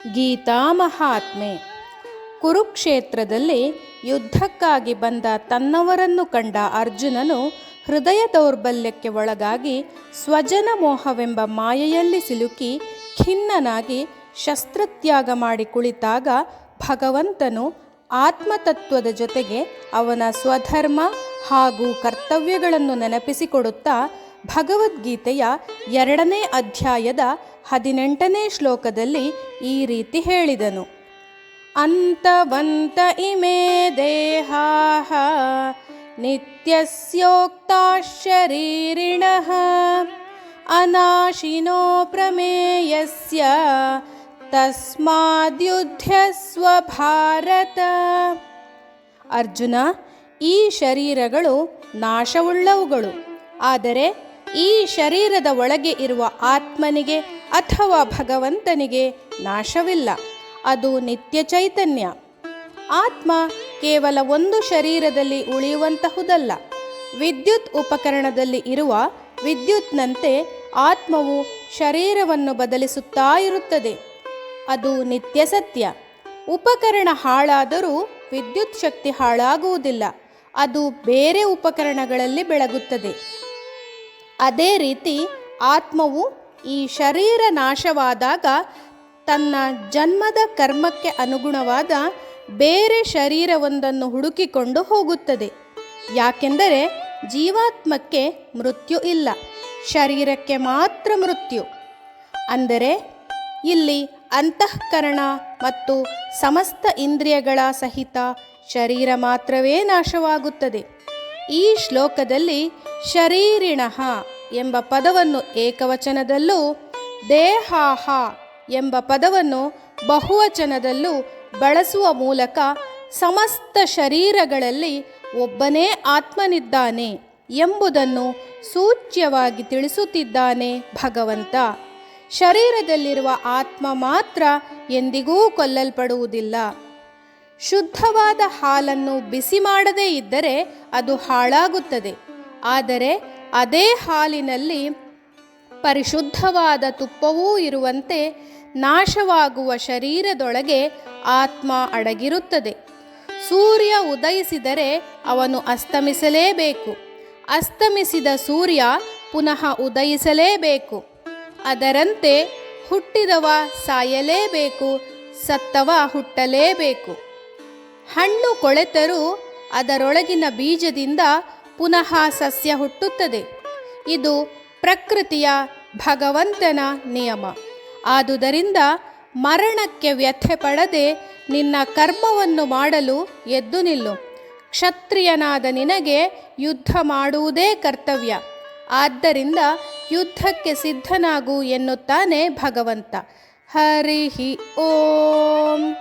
ಗೀತಾ ಮಹಾತ್ಮೆ. ಕುರುಕ್ಷೇತ್ರದಲ್ಲಿ ಯುದ್ಧಕ್ಕಾಗಿ ಬಂದ ತನ್ನವರನ್ನು ಕಂಡ ಅರ್ಜುನನು ಹೃದಯ ದೌರ್ಬಲ್ಯಕ್ಕೆ ಒಳಗಾಗಿ ಸ್ವಜನ ಮೋಹವೆಂಬ ಮಾಯೆಯಲ್ಲಿ ಸಿಲುಕಿ ಖಿನ್ನನಾಗಿ ಶಸ್ತ್ರತ್ಯಾಗ ಮಾಡಿ ಕುಳಿತಾಗ ಭಗವಂತನು ಆತ್ಮತತ್ವದ ಜೊತೆಗೆ ಅವನ ಸ್ವಧರ್ಮ ಹಾಗೂ ಕರ್ತವ್ಯಗಳನ್ನು ನೆನಪಿಸಿಕೊಡುತ್ತಾ ಭಗವದ್ಗೀತೆಯ ಎರಡನೇ ಅಧ್ಯಾಯದ ಹದಿನೆಂಟನೇ ಶ್ಲೋಕದಲ್ಲಿ ಈ ರೀತಿ ಹೇಳಿದನು. ಅಂತವಂತ ಇಮೆ ದೇಹ ನಿತ್ಯಸ್ಯೋಕ್ತಾ ಶರೀರಿಣ ಅನಾಶಿನೋ ಪ್ರಮೇಯಸ್ಯ ತಸ್ಮಾದ್ಯುಧ್ಯಸ್ವ ಅರ್ಜುನ, ಈ ಶರೀರಗಳು ನಾಶವುಳ್ಳವುಗಳು, ಆದರೆ ಈ ಶರೀರದ ಒಳಗೆ ಇರುವ ಆತ್ಮನಿಗೆ ಅಥವಾ ಭಗವಂತನಿಗೆ ನಾಶವಿಲ್ಲ. ಅದು ನಿತ್ಯ ಚೈತನ್ಯ. ಆತ್ಮ ಕೇವಲ ಒಂದು ಶರೀರದಲ್ಲಿ ಉಳಿಯುವಂತಹುದಲ್ಲ. ವಿದ್ಯುತ್ ಉಪಕರಣದಲ್ಲಿ ಇರುವ ವಿದ್ಯುತ್ನಂತೆ ಆತ್ಮವು ಶರೀರವನ್ನು ಬದಲಿಸುತ್ತಾ ಇರುತ್ತದೆ. ಅದು ನಿತ್ಯ ಸತ್ಯ. ಉಪಕರಣ ಹಾಳಾದರೂ ವಿದ್ಯುತ್ ಶಕ್ತಿ ಹಾಳಾಗುವುದಿಲ್ಲ. ಅದು ಬೇರೆ ಉಪಕರಣಗಳಲ್ಲಿ ಬೆಳಗುತ್ತದೆ. ಅದೇ ರೀತಿ ಆತ್ಮವು ಈ ಶರೀರ ನಾಶವಾದಾಗ ತನ್ನ ಜನ್ಮದ ಕರ್ಮಕ್ಕೆ ಅನುಗುಣವಾದ ಬೇರೆ ಶರೀರವೊಂದನ್ನು ಹುಡುಕಿಕೊಂಡು ಹೋಗುತ್ತದೆ. ಯಾಕೆಂದರೆ ಜೀವಾತ್ಮಕ್ಕೆ ಮೃತ್ಯು ಇಲ್ಲ, ಶರೀರಕ್ಕೆ ಮಾತ್ರ ಮೃತ್ಯು. ಅಂದರೆ ಇಲ್ಲಿ ಅಂತಃಕರಣ ಮತ್ತು ಸಮಸ್ತ ಇಂದ್ರಿಯಗಳ ಸಹಿತ ಶರೀರ ಮಾತ್ರವೇ ನಾಶವಾಗುತ್ತದೆ. ಈ ಶ್ಲೋಕದಲ್ಲಿ ಶರೀರಿಣಃ ಎಂಬ ಪದವನ್ನು ಏಕವಚನದಲ್ಲೂ ದೇಹಾಹ ಎಂಬ ಪದವನ್ನು ಬಹುವಚನದಲ್ಲೂ ಬಳಸುವ ಮೂಲಕ ಸಮಸ್ತ ಶರೀರಗಳಲ್ಲಿ ಒಬ್ಬನೇ ಆತ್ಮನಿದ್ದಾನೆ ಎಂಬುದನ್ನು ಸೂಚ್ಯವಾಗಿ ತಿಳಿಸುತ್ತಿದ್ದಾನೆ ಭಗವಂತ. ಶರೀರದಲ್ಲಿರುವ ಆತ್ಮ ಮಾತ್ರ ಎಂದಿಗೂ ಕೊಲ್ಲಲ್ಪಡುವುದಿಲ್ಲ. ಶುದ್ಧವಾದ ಹಾಲನ್ನು ಬಿಸಿ ಮಾಡದೇ ಇದ್ದರೆ ಅದು ಹಾಳಾಗುತ್ತದೆ. ಆದರೆ ಅದೇ ಹಾಲಿನಲ್ಲಿ ಪರಿಶುದ್ಧವಾದ ತುಪ್ಪವೂ ಇರುವಂತೆ ನಾಶವಾಗುವ ಶರೀರದೊಳಗೆ ಆತ್ಮ ಅಡಗಿರುತ್ತದೆ. ಸೂರ್ಯ ಉದಯಿಸಿದರೆ ಅವನು ಅಸ್ತಮಿಸಲೇಬೇಕು. ಅಸ್ತಮಿಸಿದ ಸೂರ್ಯ ಪುನಃ ಉದಯಿಸಲೇಬೇಕು. ಅದರಂತೆ ಹುಟ್ಟಿದವ ಸಾಯಲೇಬೇಕು, ಸತ್ತವ ಹುಟ್ಟಲೇಬೇಕು. ಹಣ್ಣು ಕೊಳೆತರೂ ಅದರೊಳಗಿನ ಬೀಜದಿಂದ ಪುನಃ ಸಸ್ಯ ಹುಟ್ಟುತ್ತದೆ. ಇದು ಪ್ರಕೃತಿಯ ಭಗವಂತನ ನಿಯಮ. ಆದುದರಿಂದ ಮರಣಕ್ಕೆ ವ್ಯಥೆ ಪಡದೆ ನಿನ್ನ ಕರ್ಮವನ್ನು ಮಾಡಲು ಎದ್ದು ನಿಲ್ಲು. ಕ್ಷತ್ರಿಯನಾದ ನಿನಗೆ ಯುದ್ಧ ಮಾಡುವುದೇ ಕರ್ತವ್ಯ. ಆದ್ದರಿಂದ ಯುದ್ಧಕ್ಕೆ ಸಿದ್ಧನಾಗು ಎನ್ನುತ್ತಾನೆ ಭಗವಂತ. ಹರಿ ಓಂ.